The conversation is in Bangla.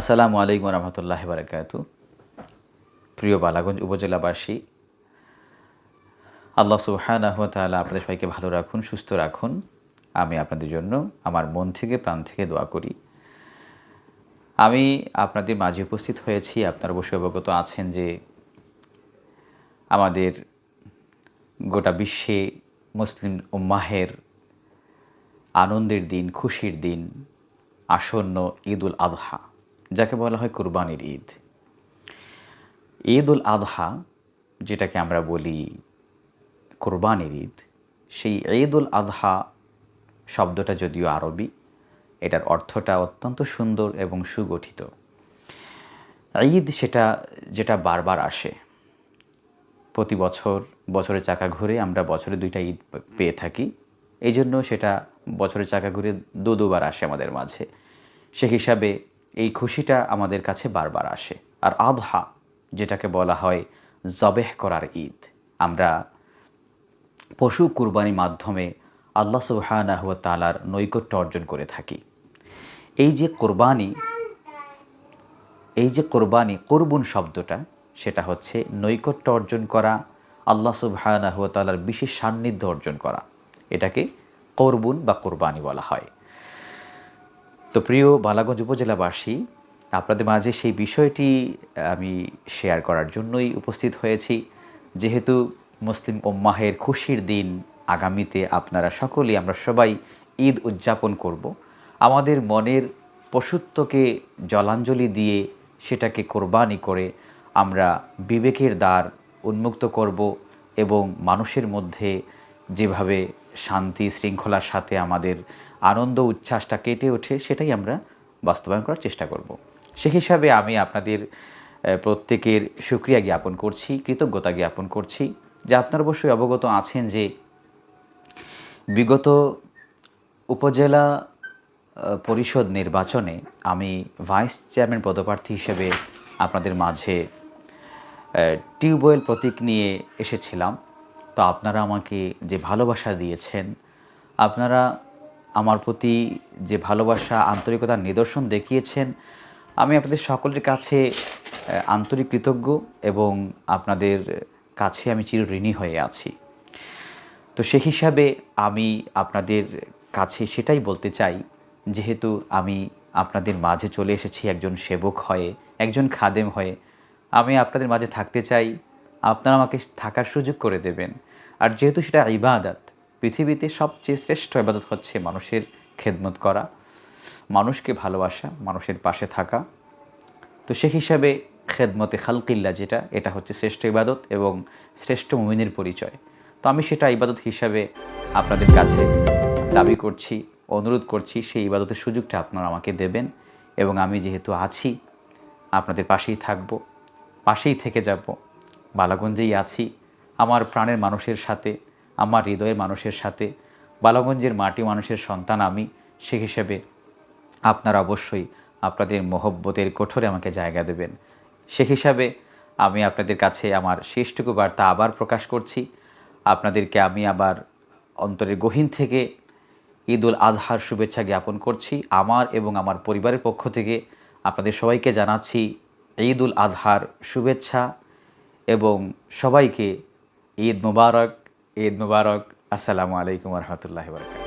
আসসালামু আলাইকুম রহমতুল্লাহ বারকাত প্রিয় বালাগঞ্জ উপজেলাবাসী, আল্লাহ সুবহানাহু ওয়া তাআলা আপনাদের সবাইকে ভালো রাখুন, সুস্থ রাখুন। আমি আপনাদের জন্য আমার মন থেকে, প্রাণ থেকে দোয়া করি। আমি আপনাদের মাঝে উপস্থিত হয়েছি, আপনারা অবশ্যই অবগত আছেন যে আমাদের গোটা বিশ্বে মুসলিম উম্মাহের আনন্দের দিন, খুশির দিন আসন্ন ঈদ উল আদহা যাকে বলা হয় কুরবানির ঈদ। ঈদ উল আদহা যেটাকে আমরা বলি কোরবানির ঈদ, সেই ঈদ উল আদহা শব্দটা যদিও আরবি, এটার অর্থটা অত্যন্ত সুন্দর এবং সুগঠিত। ঈদ সেটা, যেটা বারবার আসে। প্রতি বছর, বছরের চাকা ঘুরে আমরা বছরে দুইটা ঈদ পেয়ে থাকি। এই জন্য সেটা বছরের চাকা ঘুরে দু দুবার আসে আমাদের মাঝে। সে হিসাবে এই খুশিটা আমাদের কাছে বারবার আসে। আর আবহা যেটাকে বলা হয় জবেহ করার ঈদ, আমরা পশু কুরবানির মাধ্যমে আল্লাহ সুবহানাহ ওয়া তাআলার নৈকট্য অর্জন করে থাকি। এই যে কোরবানি, এই যে কোরবানি, করবুন শব্দটা, সেটা হচ্ছে নৈকট্য অর্জন করা, আল্লাহ ওয়া তাআলার বিশেষ সান্নিধ্য অর্জন করা। এটাকে করবুন বা কোরবানি বলা হয়। তো প্রিয় বালাগঞ্জ উপজেলাবাসী, আপনাদের মাঝে সেই বিষয়টি আমি শেয়ার করার জন্যই উপস্থিত হয়েছি। যেহেতু মুসলিম ওম্মাহের খুশির দিন আগামীতে আপনারা সকলেই, আমরা সবাই ঈদ উদযাপন করব। আমাদের মনের পশুত্বকে জলাঞ্জলি দিয়ে সেটাকে কোরবানি করে আমরা বিবেকের দ্বার উন্মুক্ত করব এবং মানুষের মধ্যে যেভাবে শান্তি, শৃঙ্খলার সাথে আমাদের আনন্দ, উচ্ছ্বাসটা কেটে ওঠে, সেটাই আমরা বাস্তবায়ন করার চেষ্টা করব। সে হিসাবে আমি আপনাদের প্রত্যেকের সুক্রিয়া জ্ঞাপন করছি, কৃতজ্ঞতা জ্ঞাপন করছি, যে আপনারা অবশ্যই অবগত আছেন যে বিগত উপজেলা পরিষদ নির্বাচনে আমি ভাইস চেয়ারম্যান পদপ্রার্থী হিসেবে আপনাদের মাঝে টিউবওয়েল প্রতীক নিয়ে এসেছিলাম। তো আপনারা আমাকে যে ভালোবাসা দিয়েছেন, আপনারা আমার প্রতি যে ভালোবাসা, আন্তরিকতার নিদর্শন দেখিয়েছেন, আমি আপনাদের সকলের কাছে আন্তরিক কৃতজ্ঞ এবং আপনাদের কাছে আমি চিরঋণী হয়ে আছি। তো সে হিসাবে আমি আপনাদের কাছে সেটাই বলতে চাই, যেহেতু আমি আপনাদের মাঝে চলে এসেছি একজন সেবক হয়ে, একজন খাদেম হয়ে। আমি আপনাদের মাঝে থাকতে চাই আপনারা আমাকে থাকার সুযোগ করে দেবেন। আর যেহেতু সেটা ইবাদত, পৃথিবীতে সবচেয়ে শ্রেষ্ঠ ইবাদত হচ্ছে মানুষের খেদমত করা, মানুষকে ভালোবাসা, মানুষের পাশে থাকা। তো সে হিসাবে খেদমতে খালকিল্লা যেটা, এটা হচ্ছে শ্রেষ্ঠ ইবাদত এবং শ্রেষ্ঠ মুমিনের পরিচয়। তো আমি সেটা ইবাদত হিসাবে আপনাদের কাছে দাবি করছি, অনুরোধ করছি, সেই ইবাদতের সুযোগটা আপনারা আমাকে দেবেন এবং আমি যেহেতু আছি, আপনাদের পাশেই থাকব, পাশেই থেকে যাব। বালাগঞ্জেই আছি। আমার প্রাণের মানুষের সাথে, আমার হৃদয়ের মানুষের সাথে, বালাগঞ্জের মাটি মানুষের সন্তান আমি, সে হিসেবে আপনারা অবশ্যই আপনাদের মহব্বতের কঠোরে আমাকে জায়গা দেবেন। সে হিসাবে আমি আপনাদের কাছে আমার শেষটুকু বার্তা আবার প্রকাশ করছি। আপনাদেরকে আমি আবার অন্তরের গহীন থেকে ঈদ উল আজহার শুভেচ্ছা জ্ঞাপন করছি। আমার এবং আমার পরিবারের পক্ষ থেকে আপনাদের সবাইকে জানাচ্ছি উল আজহার শুভেচ্ছা। এবং সবাইকে ঈদ মুবারক ঈদ মুবারক। আসসালামু আলাইকুম রহমতুল্লাহ বরকাত